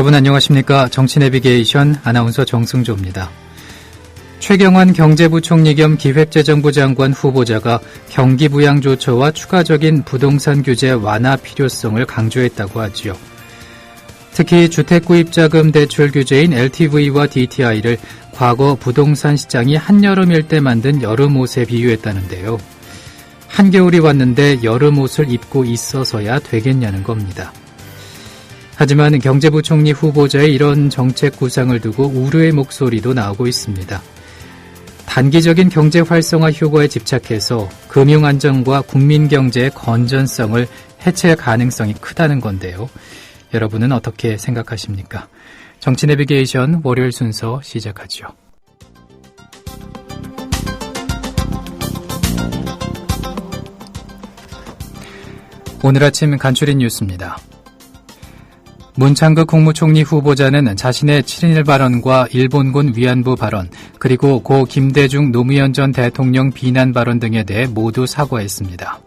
여러분 안녕하십니까? 정치 내비게이션 아나운서 정승조입니다. 최경환 경제부총리 겸 기획재정부 장관 후보자가 경기 부양 조처와 추가적인 부동산 규제 완화 필요성을 강조했다고 하지요. 특히 주택구입자금 대출 규제인 LTV와 DTI를 과거 부동산 시장이 한여름일 때 만든 여름 옷에 비유했다는데요. 한겨울이 왔는데 여름 옷을 입고 있어서야 되겠냐는 겁니다. 하지만 경제부총리 후보자의 이런 정책 구상을 두고 우려의 목소리도 나오고 있습니다. 단기적인 경제 활성화 효과에 집착해서 금융 안정과 국민 경제의 건전성을 해칠 가능성이 크다는 건데요. 여러분은 어떻게 생각하십니까? 정치 내비게이션 월요일 순서 시작하죠. 오늘 아침 간추린 뉴스입니다. 문창극 국무총리 후보자는 자신의 7인일 발언과 일본군 위안부 발언, 그리고 고 김대중 노무현 전 대통령 비난 발언 등에 대해 모두 사과했습니다.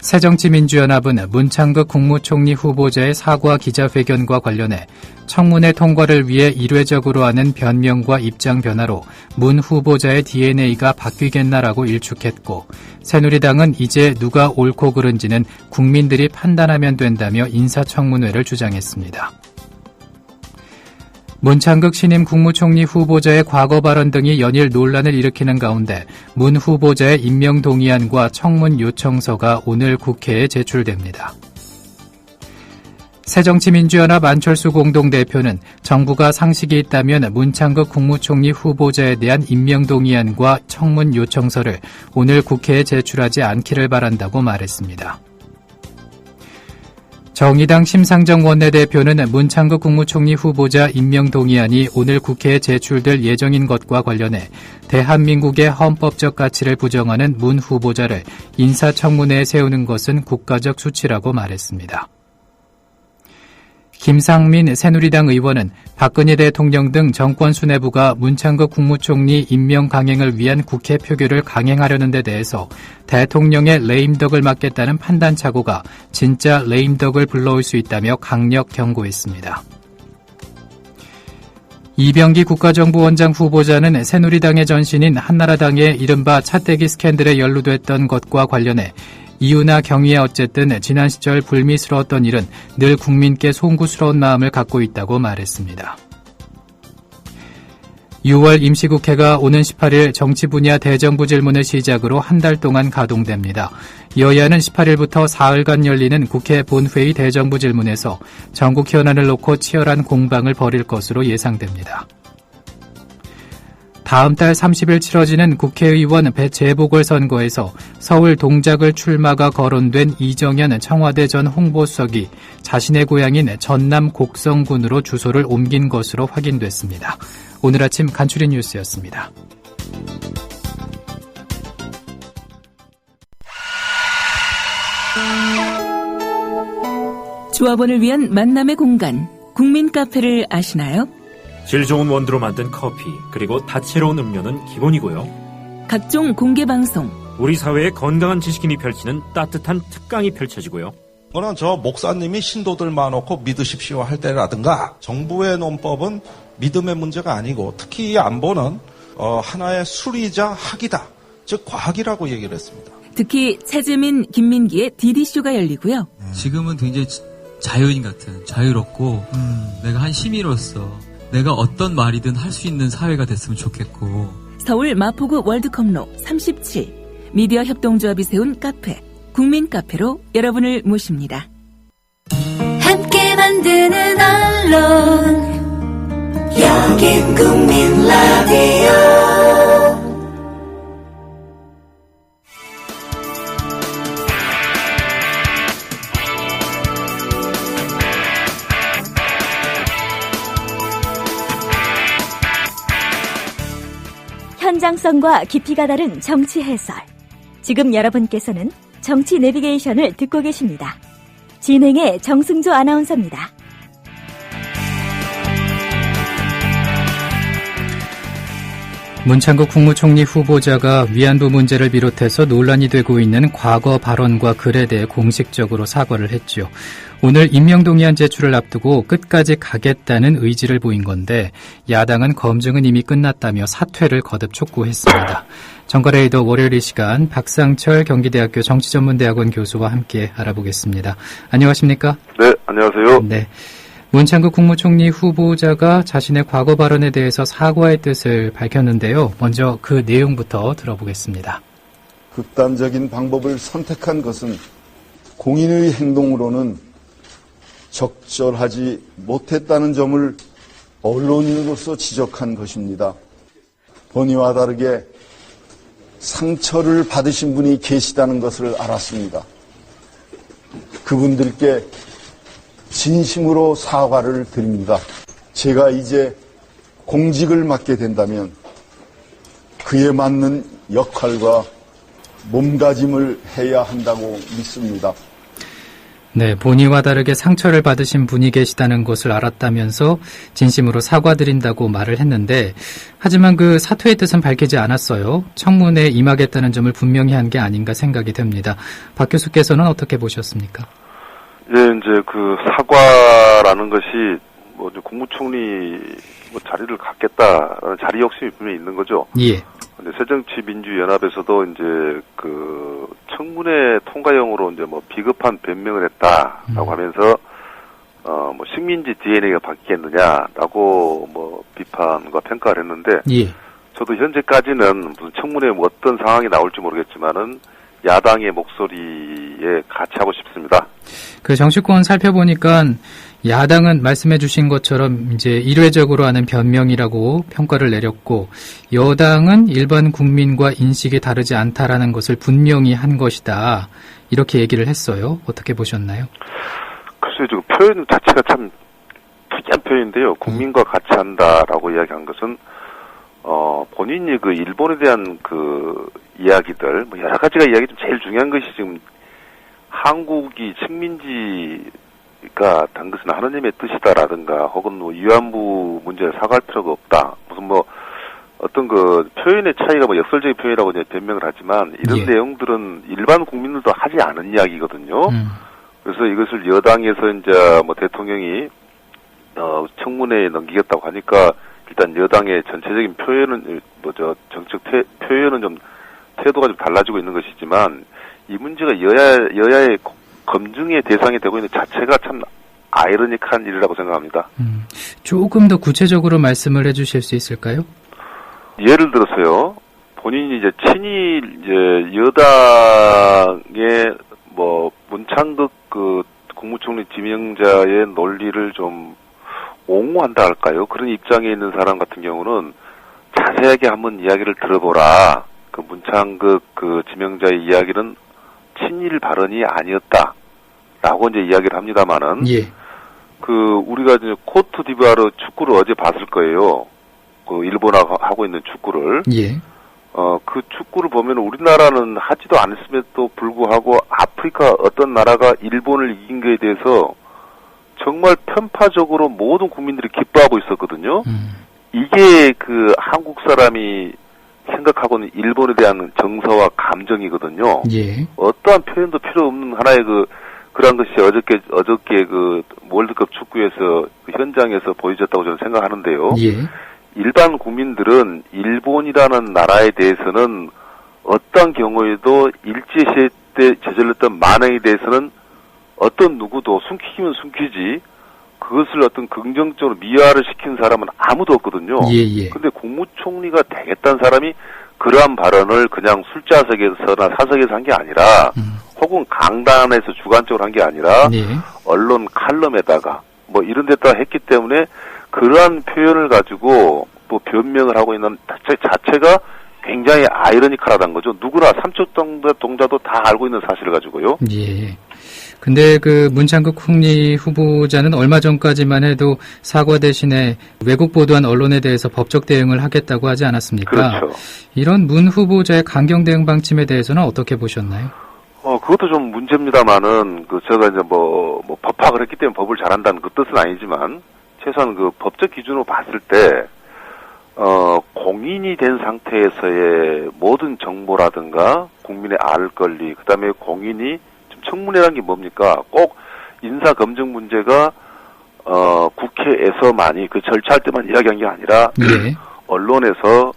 새정치민주연합은 문창극 국무총리 후보자의 사과 기자회견과 관련해 청문회 통과를 위해 일회적으로 하는 변명과 입장 변화로 문 후보자의 DNA가 바뀌겠나라고 일축했고 새누리당은 이제 누가 옳고 그른지는 국민들이 판단하면 된다며 인사청문회를 주장했습니다. 문창극 신임 국무총리 후보자의 과거 발언 등이 연일 논란을 일으키는 가운데 문 후보자의 임명 동의안과 청문 요청서가 오늘 국회에 제출됩니다. 새정치민주연합 안철수 공동대표는 정부가 상식이 있다면 문창극 국무총리 후보자에 대한 임명 동의안과 청문 요청서를 오늘 국회에 제출하지 않기를 바란다고 말했습니다. 정의당 심상정 원내대표는 문창극 국무총리 후보자 임명 동의안이 오늘 국회에 제출될 예정인 것과 관련해 대한민국의 헌법적 가치를 부정하는 문 후보자를 인사청문회에 세우는 것은 국가적 수치라고 말했습니다. 김상민 새누리당 의원은 박근혜 대통령 등 정권 수뇌부가 문창극 국무총리 임명 강행을 위한 국회 표결을 강행하려는 데 대해서 대통령의 레임덕을 막겠다는 판단 착오가 진짜 레임덕을 불러올 수 있다며 강력 경고했습니다. 이병기 국가정보원장 후보자는 새누리당의 전신인 한나라당의 이른바 차떼기 스캔들에 연루됐던 것과 관련해 이유나 경위에 어쨌든 지난 시절 불미스러웠던 일은 늘 국민께 송구스러운 마음을 갖고 있다고 말했습니다. 6월 임시국회가 오는 18일 정치 분야 대정부 질문을 시작으로 한 달 동안 가동됩니다. 여야는 18일부터 사흘간 열리는 국회 본회의 대정부 질문에서 전국 현안을 놓고 치열한 공방을 벌일 것으로 예상됩니다. 다음 달 30일 치러지는 국회의원 재보궐선거에서 서울 동작을 출마가 거론된 이정현 청와대 전 홍보수석이 자신의 고향인 전남 곡성군으로 주소를 옮긴 것으로 확인됐습니다. 오늘 아침 간추린 뉴스였습니다. 조합원을 위한 만남의 공간, 국민 카페를 아시나요? 질 좋은 원두로 만든 커피, 그리고 다채로운 음료는 기본이고요. 각종 공개 방송, 우리 사회의 건강한 지식인이 펼치는 따뜻한 특강이 펼쳐지고요. 그거는 저 목사님이 신도들 많놓고 믿으십시오 할 때라든가 정부의 논법은 믿음의 문제가 아니고 특히 이 안보는 어, 하나의 수리자 학이다. 즉 과학이라고 얘기를 했습니다. 특히 최재민, 김민기의 디디쇼가 열리고요. 지금은 굉장히 자유인 같은 자유롭고 음, 내가 한 시민으로서 내가 어떤 말이든 할 수 있는 사회가 됐으면 좋겠고. 서울 마포구 월드컵로 37 미디어 협동조합이 세운 카페 국민 카페로 여러분을 모십니다. 함께 만드는 언론. 여긴 국민 라디오 현장성과 깊이가 다른 정치 해설. 지금 여러분께서는 정치 내비게이션을 듣고 계십니다. 진행의 정승조 아나운서입니다. 문창국 국무총리 후보자가 위안부 문제를 비롯해서 논란이 되고 있는 과거 발언과 글에 대해 공식적으로 사과를 했죠. 오늘 임명동의안 제출을 앞두고 끝까지 가겠다는 의지를 보인 건데 야당은 검증은 이미 끝났다며 사퇴를 거듭 촉구했습니다. 정가레이더 월요일 이 시간 박상철 경기대학교 정치전문대학원 교수와 함께 알아보겠습니다. 안녕하십니까? 네, 안녕하세요. 네. 문창국 국무총리 후보자가 자신의 과거 발언에 대해서 사과의 뜻을 밝혔는데요. 먼저 그 내용부터 들어보겠습니다. 극단적인 방법을 선택한 것은 공인의 행동으로는 적절하지 못했다는 점을 언론인으로서 지적한 것입니다. 본의와 다르게 상처를 받으신 분이 계시다는 것을 알았습니다. 그분들께 진심으로 사과를 드립니다. 제가 이제 공직을 맡게 된다면 그에 맞는 역할과 몸가짐을 해야 한다고 믿습니다. 네, 본의와 다르게 상처를 받으신 분이 계시다는 것을 알았다면서 진심으로 사과드린다고 말을 했는데, 하지만 그 사퇴의 뜻은 밝히지 않았어요. 청문회에 임하겠다는 점을 분명히 한 게 아닌가 생각이 됩니다. 박 교수께서는 어떻게 보셨습니까? 예, 이제 그 사과라는 것이 뭐 이제 국무총리 뭐 자리를 갖겠다라는 자리 욕심이 분명히 있는 거죠. 예. 근데 새정치민주연합에서도 이제 그 청문회 통과형으로 이제 뭐 비급한 변명을 했다라고 음. 하면서 어 뭐 식민지 DNA가 바뀌겠느냐라고 뭐 비판과 평가를 했는데 예. 저도 현재까지는 무슨 청문회 뭐 어떤 상황이 나올지 모르겠지만은 야당의 목소리에 같이 하고 싶습니다. 그 정치권 살펴보니까 야당은 말씀해 주신 것처럼 이제 일회적으로 하는 변명이라고 평가를 내렸고 여당은 일반 국민과 인식이 다르지 않다라는 것을 분명히 한 것이다. 이렇게 얘기를 했어요. 어떻게 보셨나요? 글쎄요, 지금 표현 자체가 참 특이한 표현인데요. 국민과 같이 한다라고 이야기한 것은 어 본인이 그 일본에 대한 그 이야기들 뭐 여러 가지가 이야기 중 제일 중요한 것이 지금 한국이 식민지가 단 것은 하느님의 뜻이다라든가 혹은 뭐 위안부 문제에 사과할 필요가 없다. 무슨 뭐 어떤 그 표현의 차이가 뭐 역설적인 표현이라고 이제 변명을 하지만 이런 예. 내용들은 일반 국민들도 하지 않은 이야기거든요. 음. 그래서 이것을 여당에서 이제 뭐 대통령이 어 청문회에 넘기겠다고 하니까 일단 여당의 전체적인 표현은 뭐저 정책 태, 표현은 좀 태도가 좀 달라지고 있는 것이지만 이 문제가 여야 여야의 거- 검증의 대상이 되고 있는 자체가 참 아이러니한 일이라고 생각합니다. 음. 조금 더 구체적으로 말씀을 해주실 수 있을까요? 예를 들어서요, 본인이 이제 친일 이제 여당의 뭐 문창극 그 국무총리 지명자의 논리를 좀 옹호한다 할까요? 그런 입장에 있는 사람 같은 경우는 자세하게 한번 이야기를 들어보라. 그 문창극 그 지명자의 이야기는 친일 발언이 아니었다. 라고 이제 이야기를 합니다만은 예. 그 우리가 이제 코트 디부아르 축구를 어제 봤을 거예요. 그 일본하고 하고 있는 축구를 예. 어그 축구를 보면 우리나라는 하지도 않았음에도 불구하고 아프리카 어떤 나라가 일본을 이긴 거에 대해서 정말 편파적으로 모든 국민들이 기뻐하고 있었거든요. 음. 이게 그 한국 사람이 생각하고는 일본에 대한 정서와 감정이거든요. 예. 어떠한 표현도 필요 없는 하나의 그 그런 것이 어저께 어저께 그 월드컵 축구에서 그 현장에서 보여졌다고 저는 생각하는데요. 예. 일반 국민들은 일본이라는 나라에 대해서는 어떤 경우에도 일제시대 때 저질렀던 만행에 대해서는 어떤 누구도 숨기면 숨기지 그것을 어떤 긍정적으로 미화를 시킨 사람은 아무도 없거든요. 예, 예. 근데 국무총리가 되겠다는 사람이 그러한 발언을 그냥 술자석에서나 사석에서 한 게 아니라 음. 혹은 강단에서 주관적으로 한 게 아니라 예. 언론 칼럼에다가 뭐 이런 데다가 했기 때문에 그러한 표현을 가지고 뭐 변명을 하고 있는 자체, 자체가 굉장히 아이러니컬하다는 거죠. 누구나 삼척 동자, 동자도 다 알고 있는 사실을 가지고요. 예. 근데 그 문창국 총리 후보자는 얼마 전까지만 해도 사과 대신에 왜곡 보도한 언론에 대해서 법적 대응을 하겠다고 하지 않았습니까? 그렇죠. 이런 문 후보자의 강경 대응 방침에 대해서는 어떻게 보셨나요? 어, 그것도 좀 문제입니다만은, 그, 제가 이제 뭐, 뭐, 법학을 했기 때문에 법을 잘한다는 그 뜻은 아니지만, 최소한 그 법적 기준으로 봤을 때, 어, 공인이 된 상태에서의 모든 정보라든가 국민의 알 권리, 그 다음에 공인이 청문회라는 게 뭡니까? 꼭 인사 검증 문제가 어, 국회에서만이 그 절차할 때만 이야기한 게 아니라 예. 언론에서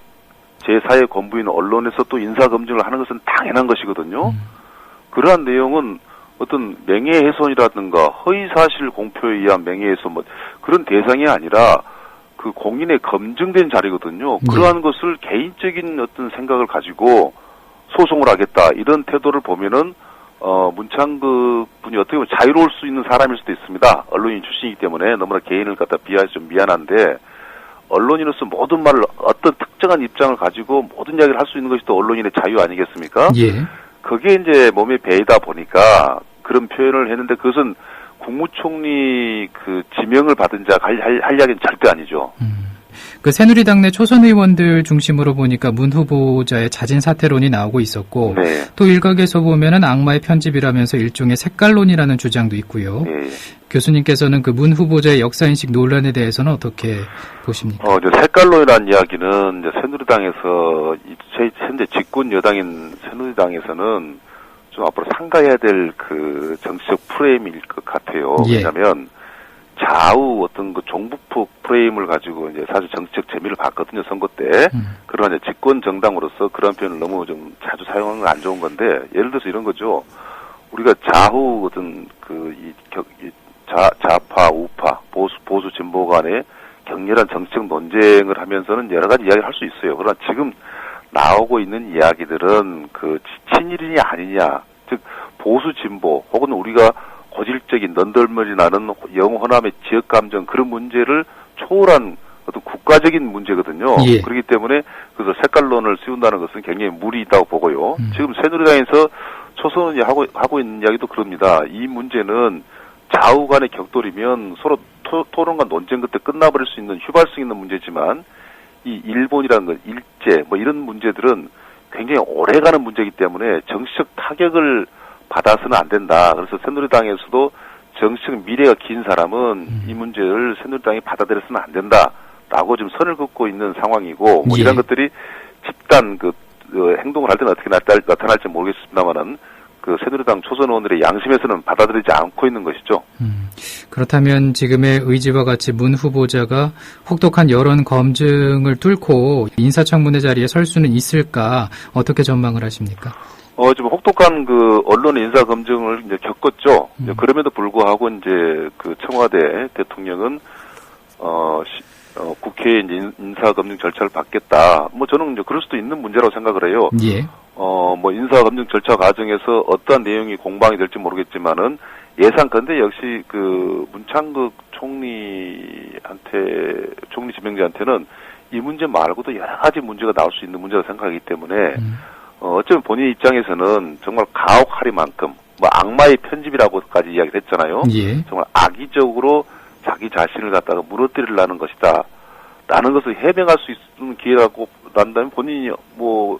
제4의 권부인 언론에서 또 인사 검증을 하는 것은 당연한 것이거든요. 음. 그러한 내용은 어떤 명예훼손이라든가 허위사실 공표에 의한 명예훼손 뭐 그런 대상이 아니라 그 공인의 검증된 자리거든요. 네. 그러한 것을 개인적인 어떤 생각을 가지고 소송을 하겠다 이런 태도를 보면은 어 문창극 분이 어떻게 보면 자유로울 수 있는 사람일 수도 있습니다. 언론인 출신이기 때문에 너무나 개인을 갖다 비하해서 좀 미안한데 언론인으로서 모든 말을 어떤 특정한 입장을 가지고 모든 이야기를 할 수 있는 것이 또 언론인의 자유 아니겠습니까? 예. 그게 이제 몸에 배이다 보니까 그런 표현을 했는데 그것은 국무총리 그 지명을 받은 자가 할, 할, 할 이야기는 절대 아니죠. 그 새누리당 내 초선 의원들 중심으로 보니까 문 후보자의 자진 사퇴론이 나오고 있었고 네. 또 일각에서 보면은 악마의 편집이라면서 일종의 색깔론이라는 주장도 있고요. 예. 교수님께서는 그 문 후보자의 역사인식 논란에 대해서는 어떻게 보십니까? 어, 이제 색깔론이라는 이야기는 이제 새누리당에서 현재 집권 여당인 새누리당에서는 좀 앞으로 상가해야 될 그 정치적 프레임일 것 같아요. 예. 왜냐하면 좌우 어떤 그 종북폭 프레임을 가지고 이제 사실 정치적 재미를 봤거든요 선거 때. 음. 그러나 이제 집권 정당으로서 그런 표현을 너무 좀 자주 사용하는 건 안 좋은 건데 예를 들어서 이런 거죠. 우리가 좌우 어떤 그이 이 좌, 좌파, 우파, 보수, 보수 진보 간의 격렬한 정치적 논쟁을 하면서는 여러 가지 이야기를 할 수 있어요. 그러나 지금 나오고 있는 이야기들은 그 치- 친일이냐 아니냐, 즉 보수 진보 혹은 우리가 고질적인 넌덜머리 나는 영호남의 지역 감정 그런 문제를 초월한 어떤 국가적인 문제거든요. 예. 그렇기 때문에 그래서 색깔론을 씌운다는 것은 굉장히 무리 있다고 보고요. 음. 지금 새누리당에서 초선이 하고 하고 있는 이야기도 그럽니다. 이 문제는 좌우 간의 격돌이면 서로 토, 토론과 논쟁 끝에 끝나버릴 수 있는 휘발성 있는 문제지만 이 일본이라는 건 일제 뭐 이런 문제들은 굉장히 오래가는 문제이기 때문에 정치적 타격을 받아서는 안 된다. 그래서 새누리당에서도 정치적 미래가 긴 사람은 이 문제를 새누리당이 받아들여서는 안 된다라고 지금 선을 긋고 있는 상황이고 뭐 예. 이런 것들이 집단 그, 그 행동을 할 때는 어떻게 나타- 나타날 지 모르겠습니다만은 그 새누리당 초선 의원들의 양심에서는 받아들이지 않고 있는 것이죠. 음, 그렇다면 지금의 의지와 같이 문 후보자가 혹독한 여론 검증을 뚫고 인사청문회 자리에 설 수는 있을까 어떻게 전망을 하십니까? 어, 좀 혹독한 그 언론의 인사 검증을 이제 겪었죠. 이제 음. 그럼에도 불구하고 이제 그 청와대 대통령은 어, 시- 어, 국회에 이제 인- 인사 검증 절차를 받겠다. 뭐 저는 이제 그럴 수도 있는 문제라고 생각을 해요. 예. 어, 뭐 인사 검증 절차 과정에서 어떠한 내용이 공방이 될지 모르겠지만은 예상컨대 역시 그 문창극 총리한테 총리 지명자한테는 이 문제 말고도 여러 가지 문제가 나올 수 있는 문제라 생각하기 때문에 음. 어, 어쩌면 본인 입장에서는 정말 가혹하리만큼 뭐 악마의 편집이라고까지 이야기를 했잖아요. 예. 정말 악의적으로 자기 자신을 갖다가 무너뜨리려는 것이다. 라는 것을 해명할 수 있는 기회라고 난다면 본인이 뭐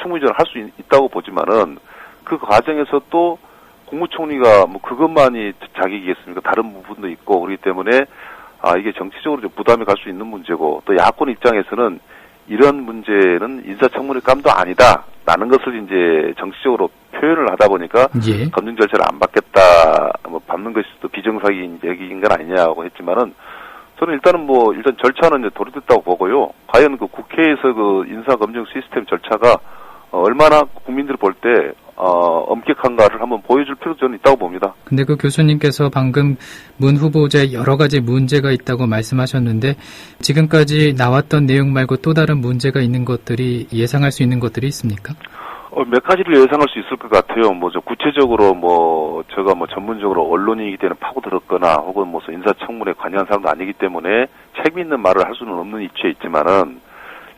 충분히 할 수 있다고 보지만은 그 과정에서 또 국무총리가 뭐 그것만이 자격이겠습니까? 다른 부분도 있고 그렇기 때문에 아 이게 정치적으로 좀 부담이 갈 수 있는 문제고 또 야권 입장에서는 이런 문제는 인사청문회 감도 아니다. 라는 것을 이제 정치적으로 표현을 하다 보니까 예. 검증 절차를 안 받겠다, 뭐 받는 것이 또 비정상인 얘기인 건 아니냐고 했지만은 저는 일단은 뭐 일단 절차는 이제 도래됐다고 보고요. 과연 그 국회에서 그 인사 검증 시스템 절차가 어, 얼마나 국민들이 볼때 어, 엄격한가를 한번 보여줄 필요도 저는 있다고 봅니다. 근데 그 교수님께서 방금 문 후보자의 여러 가지 문제가 있다고 말씀하셨는데 지금까지 나왔던 내용 말고 또 다른 문제가 있는 것들이 예상할 수 있는 것들이 있습니까? 어, 몇 가지를 예상할 수 있을 것 같아요. 뭐, 저, 구체적으로 뭐, 제가 뭐 전문적으로 언론인이기 때문에 파고들었거나, 혹은 뭐, 인사청문회 관여한 사람도 아니기 때문에 책 있는 말을 할 수는 없는 위치에 있지만은,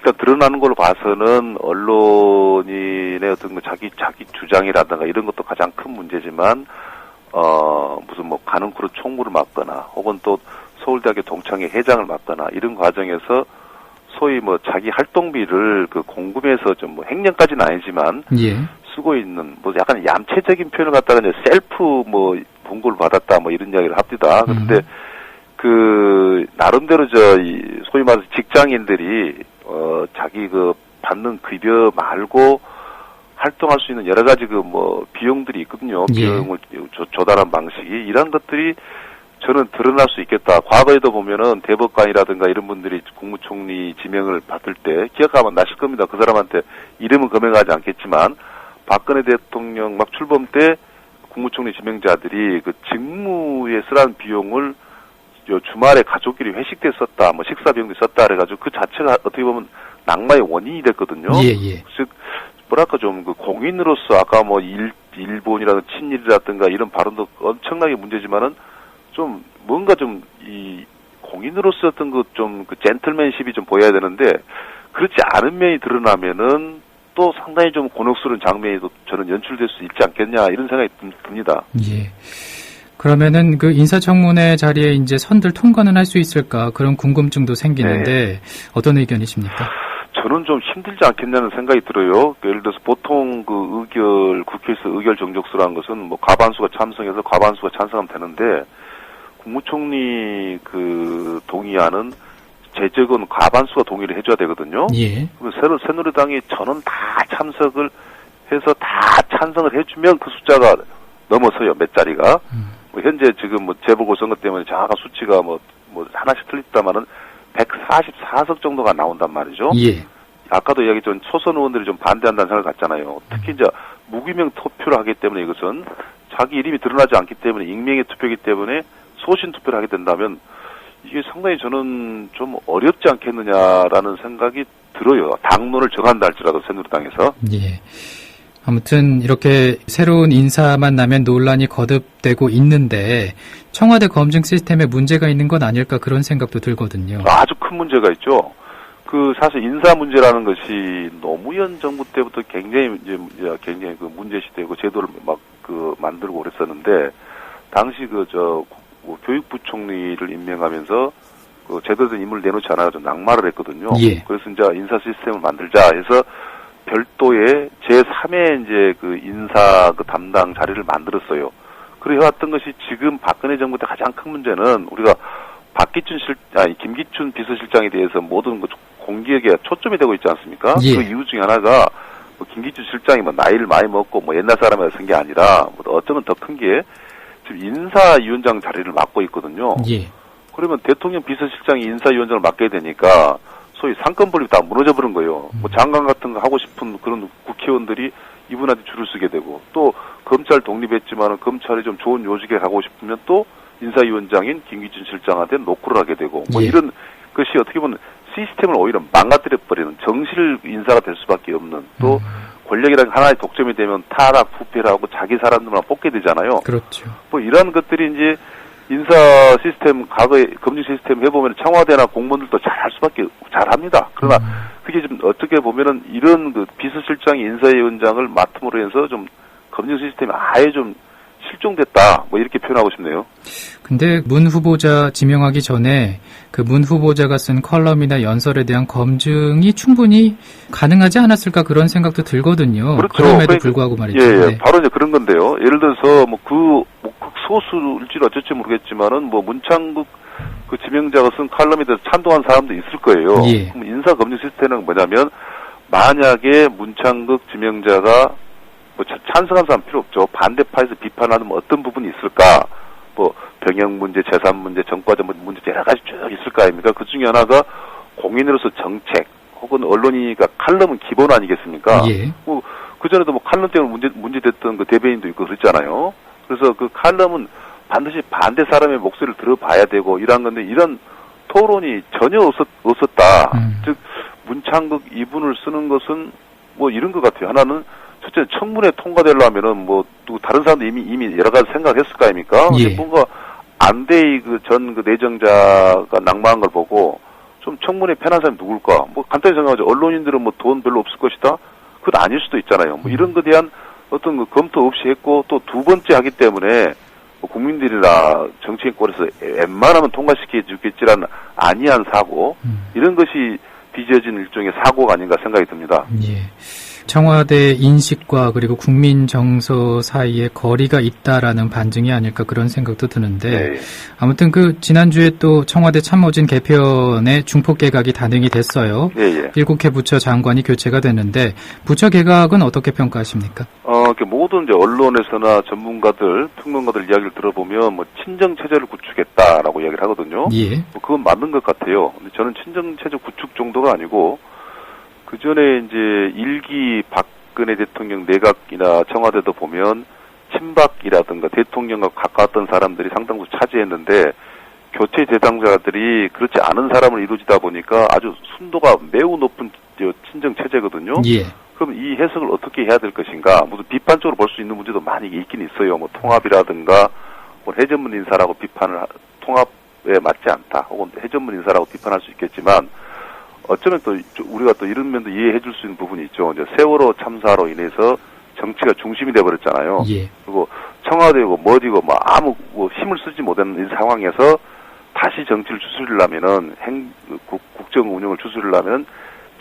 일단 드러나는 걸로 봐서는 언론인의 어떤 그 자기, 자기 주장이라든가 이런 것도 가장 큰 문제지만, 어, 무슨 뭐, 가는 그룹 총무를 맡거나, 혹은 또 서울대학교 동창회 회장을 맡거나, 이런 과정에서 소위 뭐 자기 활동비를 그 공금해서 좀 뭐 횡령까지는 아니지만 예. 쓰고 있는 뭐 약간 얌체적인 표현을 갖다가 이제 셀프 뭐 봉고를 받았다 뭐 이런 이야기를 합니다. 그런데 음. 그 나름대로 저이 소위 말해서 직장인들이 어 자기 그 받는 급여 말고 활동할 수 있는 여러 가지 그 뭐 비용들이 있거든요. 예. 비용을 조, 조달한 방식이 이런 것들이 저는 드러날 수 있겠다. 과거에도 보면은 대법관이라든가 이런 분들이 국무총리 지명을 받을 때 기억하면 나실 겁니다. 그 사람한테 이름은 검명하지 않겠지만 박근혜 대통령 막 출범 때 국무총리 지명자들이 그 직무에 쓰라는 비용을 요 주말에 가족끼리 회식 때 썼다, 뭐 식사 비용도 썼다 그래가지고 그 자체가 어떻게 보면 낙마의 원인이 됐거든요. 예, 예. 즉 뭐랄까 좀 그 공인으로서 아까 뭐 일, 일본이라든 친일이라든가 이런 발언도 엄청나게 문제지만은 좀 뭔가 좀 이 공인으로서 어떤 그 좀 그 젠틀맨십이 좀 보여야 되는데 그렇지 않은 면이 드러나면은 또 상당히 좀 곤혹스러운 장면이 또 저는 연출될 수 있지 않겠냐 이런 생각이 듭- 듭니다. 예. 그러면은 그 인사청문회 자리에 이제 선들 통과는 할 수 있을까 그런 궁금증도 생기는데 어떤 의견이십니까? 저는 좀 힘들지 않겠냐는 생각이 들어요. 그 예를 들어서 보통 그 의결 국회에서 의결 정족수라는 것은 뭐 과반수가 참석해서 과반수가 찬성하면 되는데 국무총리 그 동의안은 제적은 과반수가 동의를 해줘야 되거든요. 예. 새로 새누리당이 전원 다 참석을 해서 다 찬성을 해주면 그 숫자가 넘어서요 몇 자리가. 뭐 현재 지금 뭐 재보궐 선거 때문에 정확한 수치가 뭐, 뭐 하나씩 틀렸다마는 144석 정도가 나온단 말이죠. 예. 아까도 이야기했지만 초선 의원들이 좀 반대한다는 생각을 갖잖아요. 특히 이제 무기명 투표를 하기 때문에 이것은 자기 이름이 드러나지 않기 때문에 익명의 투표이기 때문에 소신 투표를 하게 된다면 이게 상당히 저는 좀 어렵지 않겠느냐라는 생각이 들어요. 당론을 정한다 할지라도 새누리당에서. 예. 아무튼 이렇게 새로운 인사만 나면 논란이 거듭되고 있는데 청와대 검증 시스템에 문제가 있는 건 아닐까 그런 생각도 들거든요. 아주 큰 문제가 있죠. 그 사실 인사 문제라는 것이 노무현 정부 때부터 굉장히 이제 굉장히 그 문제시되고 제도를 막 그 만들고 그랬었는데 당시 그 저 교육부 총리를 임명하면서 그 제대로 된 인물을 내놓지 않아가지고 낙마를 했거든요. 예. 그래서 이제 인사 시스템을 만들자 해서 별도의 제3의 이제 그 인사 그 담당 자리를 만들었어요. 그래 해왔던 것이 지금 박근혜 정부 때 가장 큰 문제는 우리가 박기춘 실, 아니, 김기춘 비서실장에 대해서 모든 그 공개에 초점이 되고 있지 않습니까? 예. 그 이유 중에 하나가 뭐 김기춘 실장이 뭐 나이를 많이 먹고 뭐 옛날 사람이라 쓴게 아니라 뭐 어쩌면 더 큰 게 지금 인사위원장 자리를 맡고 있거든요. 예. 그러면 대통령 비서실장이 인사위원장을 맡게 되니까 소위 상권 분립 다 무너져 버린 거예요. 뭐 장관 같은 거 하고 싶은 그런 국회의원들이 이분한테 줄을 서게 되고 또 검찰 독립했지만은 검찰이 좀 좋은 요직에 가고 싶으면 또 인사위원장인 김기춘 실장한테 노크를 하게 되고 뭐 예. 이런 것이 어떻게 보면 시스템을 오히려 망가뜨려 버리는 정실 인사가 될 수밖에 없는 또 권력이라는 하나의 독점이 되면 타락 부패라고 자기 사람들만 뽑게 되잖아요. 그렇죠. 뭐 이런 것들이 이제 인사 시스템 과거에 검증 시스템 해보면 청와대나 공무원들도 잘할 수밖에 잘합니다. 그러나 그게 좀 어떻게 보면은 이런 그 비서실장이 인사위원장을 맡음으로 해서 좀 검증 시스템이 아예 좀 실종됐다. 뭐 이렇게 표현하고 싶네요. 근데 문 후보자 지명하기 전에 그 문 후보자가 쓴 컬럼이나 연설에 대한 검증이 충분히 가능하지 않았을까 그런 생각도 들거든요. 그렇죠. 럼에도 그러니까- 불구하고 말이죠. 예, 예. 네. 바로 이제 그런 건데요. 예를 들어서 뭐그 뭐극 소수일지 어쩔지 모르겠지만은 뭐 문창국 그 지명자가 쓴 칼럼에 대해서 찬동한 사람도 있을 거예요. 예. 그럼 인사 검증 시스템은 뭐냐면 만약에 문창국 지명자가 뭐 차- 찬성한 사람 필요 없죠. 반대파에서 비판하는 뭐 어떤 부분이 있을까? 뭐 병역 문제, 재산 문제, 정과적 문제 여러 가지 쭉 있을 거 아닙니까? 그 중에 하나가 공인으로서 정책 혹은 언론이니까 칼럼은 기본 아니겠습니까? 예. 뭐, 그전에도 뭐 칼럼 때문에 문제, 문제됐던 그 대변인도 있고 그랬잖아요. 그래서 그 칼럼은 반드시 반대 사람의 목소리를 들어봐야 되고 이런 건데 이런 토론이 전혀 없었, 없었다. 음. 즉, 문창극 이분을 쓰는 것은 뭐 이런 것 같아요. 하나는 첫째 청문회 통과되려면은 뭐 또 다른 사람도 이미 이미 여러 가지 생각했을 거 아닙니까? 예. 뭔가 안대의 그전 그 내정자가 낙마한 걸 보고 좀 청문회 편한 사람이 누굴까? 뭐 간단히 생각하죠. 언론인들은 뭐 돈 별로 없을 것이다. 그건 아닐 수도 있잖아요. 뭐 이런 것에 대한 어떤 그 검토 없이 했고 또 두 번째 하기 때문에 뭐 국민들이나 정치인권에서 웬만하면 통과시켜 주겠지라는 안이한 사고 음. 이런 것이 빚어진 일종의 사고가 아닌가 생각이 듭니다. 예. 청와대 인식과 그리고 국민 정서 사이에 거리가 있다라는 반증이 아닐까 그런 생각도 드는데 네. 아무튼 그 지난주에 또 청와대 참모진 개편의 중폭 개각이 단행이 됐어요. 예, 예. 일곱 개 부처 장관이 교체가 됐는데 부처 개각은 어떻게 평가하십니까? 어, 모든 이제 언론에서나 전문가들, 평론가들 이야기를 들어보면 뭐 친정 체제를 구축했다라고 이야기를 하거든요. 예. 뭐 그건 맞는 것 같아요. 근데 저는 친정 체제 구축 정도가 아니고 그 전에 이제 일기 박근혜 대통령 내각이나 청와대도 보면 친박이라든가 대통령과 가까웠던 사람들이 상당수 차지했는데 교체 대상자들이 그렇지 않은 사람을 이루어지다 보니까 아주 순도가 매우 높은 저 친정 체제거든요. 예. 그럼 이 해석을 어떻게 해야 될 것인가? 무슨 비판적으로 볼 수 있는 문제도 많이 있긴 있어요. 뭐 통합이라든가 뭐 해전문 인사라고 비판을 하- 통합에 맞지 않다. 혹은 해전문 인사라고 비판할 수 있겠지만 어쩌면 또 저- 우리가 또 이런 면도 이해해 줄 수 있는 부분이 있죠. 이제 세월호 참사로 인해서 정치가 중심이 돼 버렸잖아요. 예. 그리고 청와대고 뭐디고 뭐 아무 뭐 힘을 쓰지 못하는 이 상황에서 다시 정치를 추스리려면은 행 국, 국정 운영을 추스리려면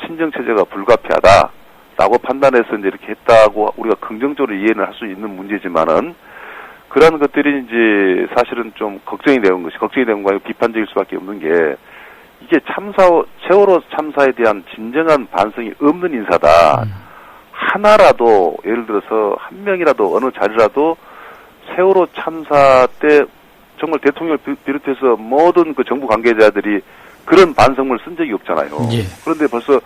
친정 체제가 불가피하다라고 판단해서 이제 이렇게 했다고 우리가 긍정적으로 이해는 할수 있는 문제지만은 그러한 것들이 이제 사실은 좀 걱정이 되는 것이 걱정이 되는 거예요. 비판적일 수밖에 없는 게 이게 참사 세월호 참사에 대한 진정한 반성이 없는 인사다. 하나라도 예를 들어서 한 명이라도 어느 자리라도 세월호 참사 때 정말 대통령을 비- 비롯해서 모든 그 정부 관계자들이 그런 반성문을 쓴 적이 없잖아요. 예. 그런데 벌써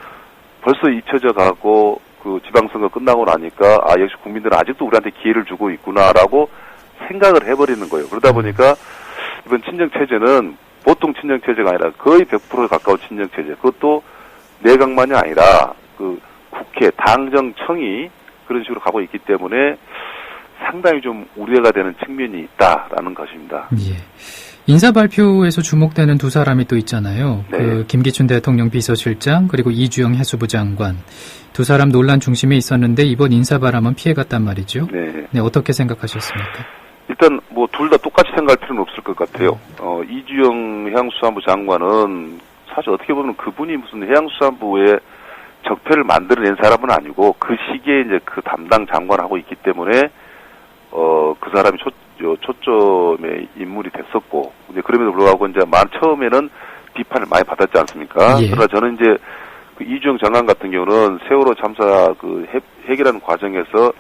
벌써 잊혀져 가고 그 지방선거 끝나고 나니까 아 역시 국민들은 아직도 우리한테 기회를 주고 있구나라고 생각을 해버리는 거예요. 그러다 보니까 이번 친정 체제는 보통 친정 체제가 아니라 거의 100% 가까운 친정 체제. 그것도 내각만이 아니라 그 국회 당정청이 그런 식으로 가고 있기 때문에 상당히 좀 우려가 되는 측면이 있다라는 것입니다. 예. 인사 발표에서 주목되는 두 사람이 또 있잖아요. 네. 그 김기춘 대통령 비서실장 그리고 이주영 해수부 장관 두 사람 논란 중심에 있었는데 이번 인사 바람은 피해갔단 말이죠. 네. 네, 어떻게 생각하셨습니까? 일단 뭐 둘 다 똑같이 생각할 필요는 없을 것 같아요. 어, 이주영 해양수산부 장관은 사실 어떻게 보면 그분이 무슨 해양수산부의 적폐를 만들어낸 사람은 아니고 그 시기에 이제 그 담당 장관하고 있기 때문에 어, 그 사람이 초, 저, 초점의 인물이 됐었고, 근데 그럼에도 불구하고 이제 만 처음에는 비판을 많이 받았지 않습니까? 예. 그러나 저는 이제 그 이주영 장관 같은 경우는 세월호 참사 그 해, 해결하는 과정에서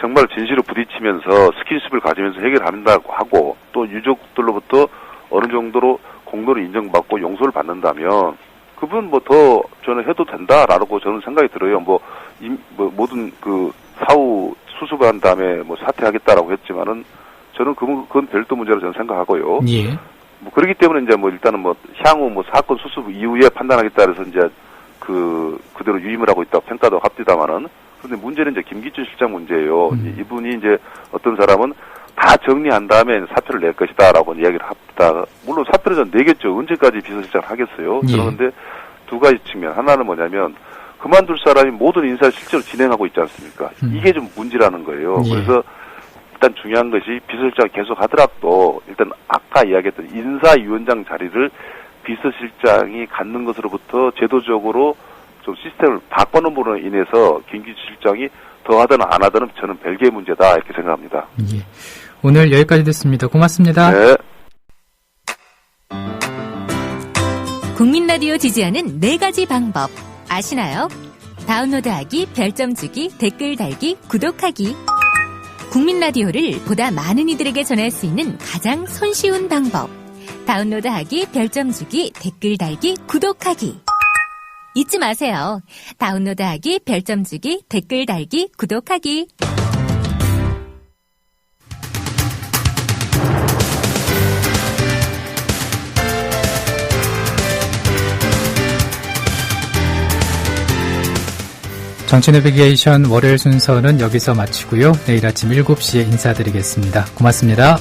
정말 진실을 부딪히면서 스킨십을 가지면서 해결한다고 하고 또 유족들로부터 어느 정도로 공로를 인정받고 용서를 받는다면 그분 뭐 더 저는 해도 된다라고 저는 생각이 들어요. 뭐, 임- 뭐 모든 그 사후 수습을 한 다음에 뭐 사퇴하겠다라고 했지만은 저는 그건, 그건 별도 문제로 저는 생각하고요. 예. 뭐 그렇기 때문에 이제 뭐 일단은 뭐 향후 뭐 사건 수습 이후에 판단하겠다 그래서 이제 그 그대로 유임을 하고 있다고 평가도 합디다마는 그런데 문제는 이제 김기춘 실장 문제예요. 음. 이분이 이제 어떤 사람은 다 정리한 다음에 사표를 낼 것이다라고 이야기를 합니다. 물론 사표를 전 내겠죠. 언제까지 비서실장을 하겠어요. 예. 그런데 두 가지 측면. 하나는 뭐냐면 그만둘 사람이 모든 인사를 실제로 진행하고 있지 않습니까? 음. 이게 좀 문제라는 거예요. 예. 그래서 일단 중요한 것이 비서실장 계속 하더라도 일단 아까 이야기했던 인사위원장 자리를 비서실장이 갖는 것으로부터 제도적으로 좀 시스템을 바꿔놓은 부분으로 인해서 김기춘 실장이 더 하든 안 하든 저는 별개의 문제다 이렇게 생각합니다. 예. 오늘 여기까지 됐습니다. 고맙습니다. 네. 국민 라디오 지지하는 네 가지 방법 아시나요? 다운로드하기, 별점 주기, 댓글 달기, 구독하기. 국민 라디오를 보다 많은 이들에게 전할 수 있는 가장 손쉬운 방법. 다운로드하기, 별점 주기, 댓글 달기, 구독하기. 잊지 마세요. 다운로드하기, 별점 주기, 댓글 달기, 구독하기. 정치 내비게이션 월요일 순서는 여기서 마치고요. 내일 아침 7시에 인사드리겠습니다. 고맙습니다.